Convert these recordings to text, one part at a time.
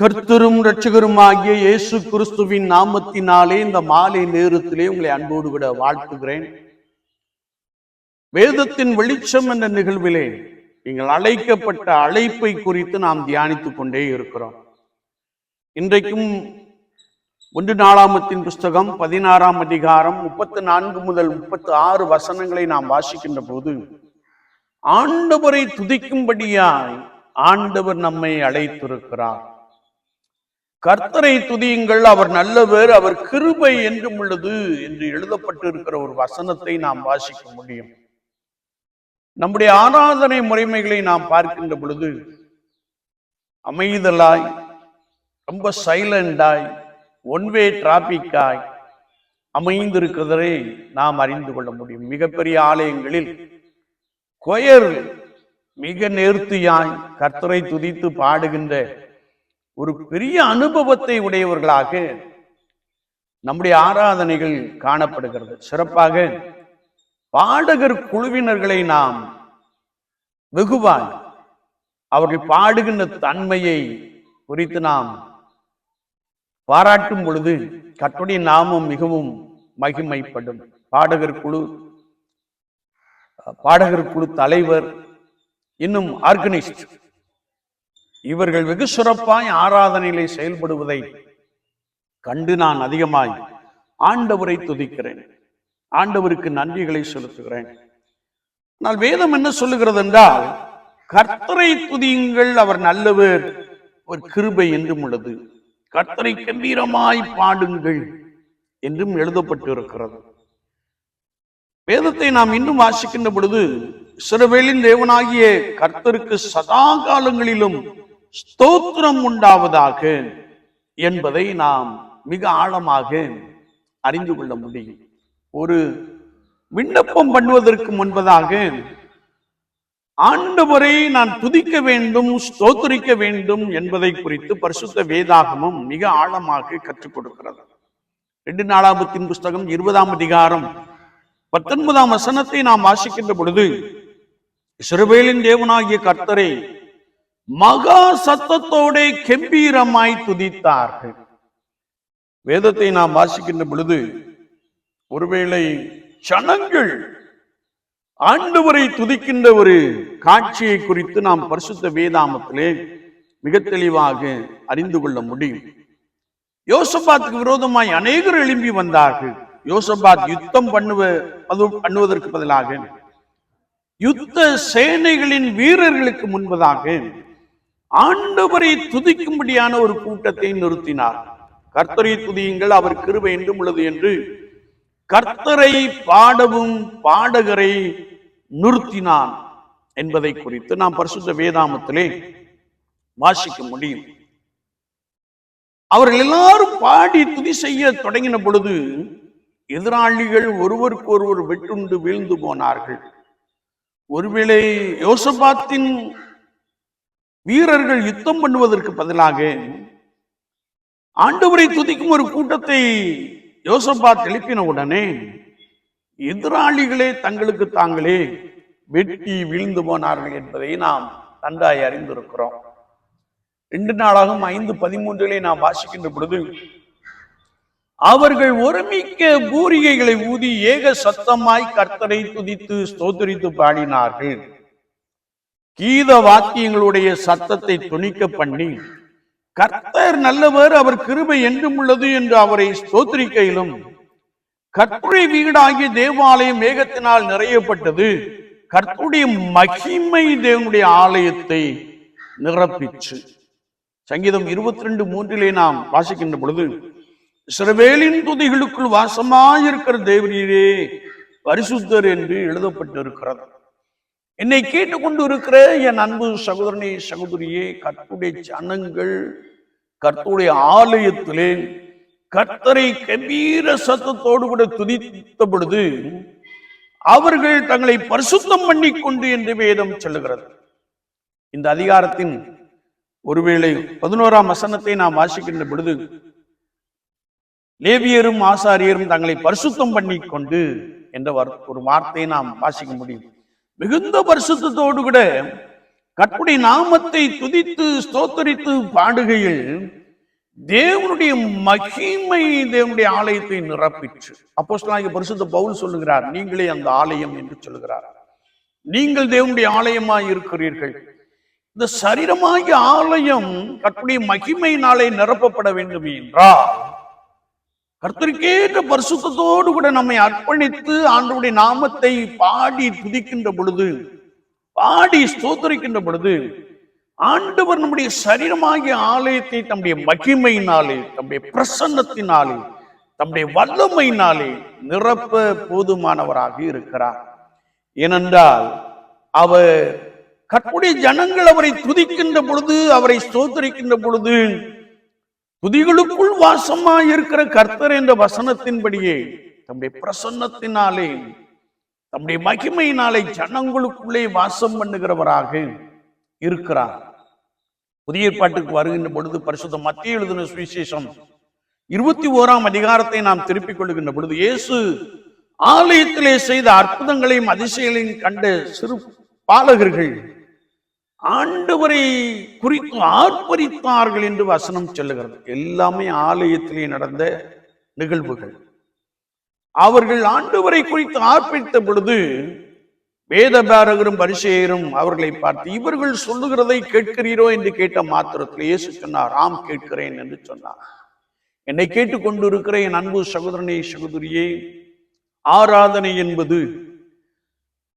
கர்த்தரும் ஆகிய இயேசு கிறிஸ்துவின் நாமத்தினாலே இந்த மாலை நேரத்திலே உங்களை அன்போடு விட வாழ்த்துகிறேன். வேதத்தின் வெளிச்சம் என்ற நிகழ்விலே நீங்கள் அழைக்கப்பட்ட அழைப்பை குறித்து நாம் தியானித்துக் கொண்டே இருக்கிறோம். இன்றைக்கும் ஒன்று நாளாமத்தின் புஸ்தகம் பதினாறாம் அதிகாரம் முப்பத்து நான்கு முதல் முப்பத்தி ஆறு வசனங்களை நாம் வாசிக்கின்ற போது ஆண்டவரை துதிக்கும்படியாய் ஆண்டவர் நம்மை அழைத்திருக்கிறார். கர்த்தரை துதியுங்கள் அவர் நல்லவர் அவர் கிருபை என்றும் உள்ளது என்று எழுதப்பட்டிருக்கிற ஒரு வசனத்தை நாம் வாசிக்க முடியும். நம்முடைய ஆராதனை முறைமைகளை நாம் பார்க்கின்ற பொழுது அமைதலாய் ரொம்ப சைலண்டாய் ஒன்வே டிராபிக்காய் அமைந்திருக்கிறதை நாம் அறிந்து கொள்ள முடியும். மிகப்பெரிய ஆலயங்களில் கொயர் மிக நேர்த்தியாய் கர்த்தரை துதித்து பாடுகின்ற ஒரு பெரிய அனுபவத்தை உடையவர்களாக நம்முடைய ஆராதனைகள் காணப்படுகிறது. சிறப்பாக பாடகர் குழுவினர்களை நாம் வெகுவாய் அவர்கள் பாடுகின்ற தன்மையை குறித்து நாம் பாராட்டும் பொழுது கட்டுடைய நாமம் மிகவும் மகிமைப்படும். பாடகர் குழு பாடகர் குழு தலைவர் இன்னும் ஆர்கனைஸ்ட் இவர்கள் வெகு சிறப்பாய் ஆராதனையிலே செயல்படுவதை கண்டு நான் அதிகமாய் ஆண்டவரை துதிக்கிறேன். ஆண்டவருக்கு நன்றிகளை செலுத்துகிறேன். ஆனால் வேதம் என்ன சொல்லுகிறது என்றால் கர்த்தரை துதியுங்கள் அவர் நல்லவர். ஒரு கிருபை என்றும் உள்ளது. கர்த்தரை கம்பீரமாய் பாடுங்கள் என்றும் எழுதப்பட்டு இருக்கிறது வேதத்தை நாம் இன்னும் வாசிக்கின்ற பொழுது சிறுவேலின் தேவனாகிய கர்த்தருக்கு சதா காலங்களிலும் ஸ்தோத்திரம் உண்டாவதாக என்பதை நாம் மிக ஆழமாக அறிந்து கொள்ள முடியும். ஒரு விண்ணப்பம் பண்ணுவதற்கு முன்பதாக ஆண்டவரை நான் துதிக்க வேண்டும் ஸ்தோத்திரிக்க வேண்டும் என்பதை குறித்து பரிசுத்த வேதாகமும் மிக ஆழமாக கற்றுக் கொடுக்கிறது. ரெண்டு நாளாபத்தின் புஸ்தகம் இருபதாம் அதிகாரம் பத்தொன்பதாம் வசனத்தை நாம் வாசிக்கின்ற பொழுது சிறுவேலின் தேவனாகிய கர்த்தரை மகா சத்தத்தோட கெம்பீரமாய் துதித்தார்கள். வேதத்தை நாம் வாசிக்கின்ற பொழுது ஒருவேளை சனங்கள் ஆண்டவரை துதிக்கின்ற ஒரு காட்சியை குறித்து நாம் பரிசுத்த வேதாமத்திலே மிக தெளிவாக அறிந்து கொள்ள முடியும். யோசபாத்துக்கு விரோதமாய் அநேகர் எழும்பி வந்தார்கள். யோசபாத் யுத்தம் பண்ணுவ பண்ணுவதற்கு பதிலாக யுத்த சேனைகளின் வீரர்களுக்கு முன்பதாக ஆண்டவரை துதிக்கும்படியான ஒரு கூட்டத்தை நிறுத்தினார். கர்த்தரை துதியுங்கள் அவர் கிருபை என்றும் உள்ளது என்று கர்த்தரை பாடவும் பாடகரை நிறுத்தினான் என்பதை குறித்து நாம் பரிசுத்த வேதாமத்திலே வாசிக்க முடியும். அவர்கள் எல்லாரும் பாடி துதி செய்ய தொடங்கின பொழுது எதிராளிகள் ஒருவருக்கு ஒருவர் வெட்டுண்டு வீழ்ந்து போனார்கள். ஒருவேளை யோசபாத்தின் வீரர்கள் யுத்தம் பண்ணுவதற்கு பதிலாக ஆண்டவரை துதிக்கும் ஒரு கூட்டத்தை யோசபாத் எழுப்பின உடனே எதிராளிகளே தங்களுக்கு தாங்களே வெட்டி வீழ்ந்து போனார்கள் என்பதை நாம் நன்றாய் அறிந்திருக்கிறோம். ரெண்டு நாளாகவும் ஐந்து பதிமூன்றிலே நாம் வாசிக்கின்ற பொழுது அவர்கள் ஒருமிக்க பூரிகைகளை ஊதி ஏக சத்தமாய் கர்த்தரை துதித்து ஸ்தோத்தரித்து பாடினார்கள். கீத வாக்கியங்களுடைய சத்தத்தை துணிக்க பண்ணி கர்த்தர் நல்லவர் அவர் கிருபை என்றும் உள்ளது என்று அவரை ஸ்தோத்திரிக்கையிலும் கற்புரை வீடாகிய தேவாலயம் மேகத்தினால் நிறையப்பட்டது. கர்த்துடைய மகிமை தேவனுடைய ஆலயத்தை நிரப்பிச்சு சங்கீதம் இருபத்தி ரெண்டு மூன்றிலே நாம் வாசிக்கின்ற பொழுது சிறவேலின் துதிகளுக்குள் வாசமாயிருக்கிற தேவரீரே பரிசுத்தர் என்று எழுதப்பட்டிருக்கிறது. என்னை கேட்டுக்கொண்டு இருக்கிற என் அன்பு சகோதரனே சகோதரியே கர்த்துடைய ஜனங்கள் கர்த்துடைய ஆலயத்திலே கர்த்தரை கம்பீர சத்தத்தோடு கூட துதித்த பொழுது அவர்கள் தங்களை பரிசுத்தம் பண்ணி கொண்டு என்று வேதம் சொல்லுகிறது. இந்த அதிகாரத்தின் ஒருவேளை பதினோராம் வசனத்தை நாம் வாசிக்கின்ற பொழுது லேவியரும் ஆசாரியரும் தங்களை பரிசுத்தம் பண்ணி கொண்டு என்ற வர்- ஒரு வார்த்தையை நாம் வாசிக்க முடியும். மிகுந்த பரிசுத்தோடு கூட கற்புடைய நாமத்தை துதித்து ஸ்தோத்தரித்து பாடுகையில் தேவனுடைய மகிமை தேவனுடைய ஆலயத்தை நிரப்பிற்று. அப்போ பரிசுத்த பவுல் சொல்லுகிறார் நீங்களே அந்த ஆலயம் என்று சொல்லுகிறார். நீங்கள் தேவனுடைய ஆலயமாய் இருக்கிறீர்கள். இந்த சரீரமாகிய ஆலயம் கற்புடைய மகிமையினாலே நிரப்பப்பட வேண்டும் என்றால் கர்த்தருக்கேற்ற பரிசுத்தோடு கூட நம்மை அர்ப்பணித்து ஆண்டவருடைய நாமத்தை பாடி துதிக்கின்ற பொழுது பாடி ஸ்தோத்தரிக்கின்ற பொழுது ஆண்டவர் நம்முடைய சரீரமாகிய ஆலயத்தை தம்முடைய மகிமையினாலே தம்முடைய பிரசன்னத்தினாலே தம்முடைய வல்லமையினாலே நிரப்ப போதுமானவராக இருக்கிறார். ஏனென்றால் அவர் கற்புடைய ஜனங்கள் அவரை துதிக்கின்ற பொழுது அவரை ஸ்தோத்தரிக்கின்ற பொழுது துதிகளுக்குள் வாசமாய் இருக்கிற கர்த்தர் என்ற வசனத்தின்படியே தம்முடைய பிரசன்னத்தினாலே தம்முடைய மகிமையினாலே ஜனங்களுக்குள்ளே வாசம் பண்ணுகிறவராக இருக்கிறார். புதிய ஏற்பாட்டுக்கு வருகின்ற பொழுது பரிசுத்த மத்திய எழுதின சுவிசேஷம் இருபத்தி ஓராம் அதிகாரத்தை நாம் திருப்பிக் கொள்ளுகின்ற பொழுது இயேசு ஆலயத்திலே செய்த அற்புதங்களையும் அதிசயங்களையும் கண்ட சிறு பாலகர்கள் ஆண்டவரை குறித்து ஆர்ப்பரித்தார்கள் என்று வசனம் சொல்லுகிறது. எல்லாமே ஆலயத்திலே நடந்த நிகழ்வுகள். அவர்கள் ஆண்டவரை குறித்து ஆர்ப்பரித்த பொழுது வேதபாரகரும் பரிசெயரும் அவர்களை பார்த்து இவர்கள் சொல்லுகிறதை கேட்கிறீரோ? என்று கேட்ட மாத்திரத்தில் இயேசு சொன்னார் ஆம் கேட்கிறேன் என்று சொன்னார். என்னை கேட்டுக்கொண்டிருக்கிற என் அன்பு சகோதரனே சகோதரியே ஆராதனை என்பது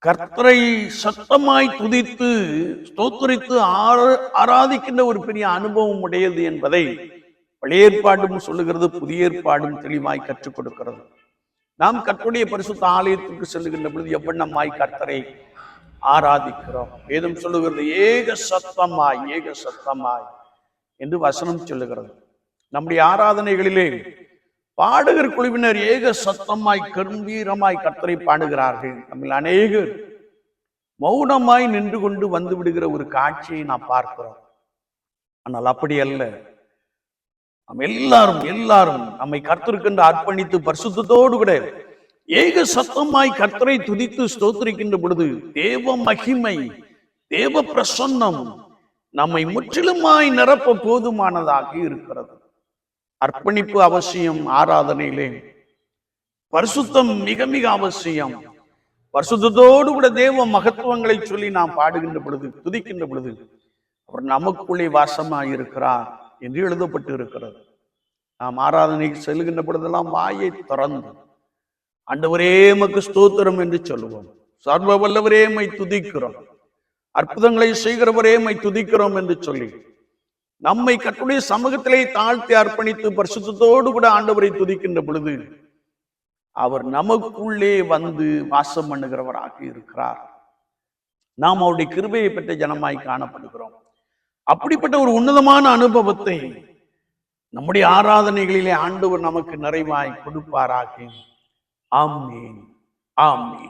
கர்த்தரை சத்தமாய் துதித்து ஸ்தோத்தரித்து ஆர- ஆராதிக்கின்ற ஒரு பெரிய அனுபவம் உடையது என்பதை பழைய ஏற்பாடும் சொல்லுகிறது புதிய ஏற்பாடும் தெளிவாய் கற்றுக் கொடுக்கிறது. நாம் கற்றுடைய பரிசுத்த ஆலயத்துக்கு செல்லுகின்ற பொழுது எவ்வண்ணமாய் கர்த்தரை ஆராதிக்கிறோம். வேதம் சொல்லுகிறது ஏக சத்தமாய் ஏக சத்தமாய் என்று வசனம் சொல்லுகிறது. நம்முடைய ஆராதனைகளிலே பாடகர் குழுவினர் ஏக சத்தமாய் கம்பீரமாய் கத்தரை பாடுகிறார்கள். தமிழ் அநேகர் மௌனமாய் நின்று கொண்டு வந்து விடுகிற ஒரு காட்சியை நாம் பார்க்கிறோம். ஆனால் அப்படி அல்ல. நாம் எல்லாரும் எல்லாரும் நம்மை கர்த்தருக்கென்று அர்ப்பணித்து பரிசுத்தோடு கூட ஏக சத்தமாய் கர்த்தரை துதித்து ஸ்தோத்திரிக்கின்ற பொழுது தேவ மகிமை தேவ பிரசன்னம் நம்மை முற்றிலுமாய் நிரப்ப போதுமானதாக இருக்கிறது. அர்ப்பணிப்பு அவசியம் ஆராதனையிலே. பரிசுத்தம் மிக மிக அவசியம். பரிசுத்தோடு கூட தேவ மகத்துவங்களை சொல்லி நாம் பாடுகின்ற பொழுது துதிக்கின்ற பொழுது அவர் நமக்குள்ளே வாசமாய் இருக்கிறார் என்று எழுதப்பட்டு இருக்கிறது நாம் ஆராதனைக்கு செல்கின்ற பொழுதெல்லாம் வாயை திறந்து ஆண்டவரே மக்கு ஸ்தோத்திரம் என்று சொல்லுவோம். சர்வ வல்லவரே துதிக்கிறோம். அற்புதங்களை செய்கிறவரே மை துதிக்கிறோம் என்று சொல்லி நம்மை கட்டுடைய சமூகத்திலே தாழ்த்தி அர்ப்பணித்து பரிசுத்தோடு கூட ஆண்டவரை துதிக்கின்ற பொழுது அவர் நமக்குள்ளே வந்து வாசம் பண்ணுகிறவராக இருக்கிறார். நாம் அவருடைய கிருபையை பெற்ற ஜனமாய் காணப்படுகிறோம். அப்படிப்பட்ட ஒரு உன்னதமான அனுபவத்தை நம்முடைய ஆராதனைகளிலே ஆண்டவர் நமக்கு நிறைவாய் கொடுப்பாராக. ஆமீன். ஆமீன்.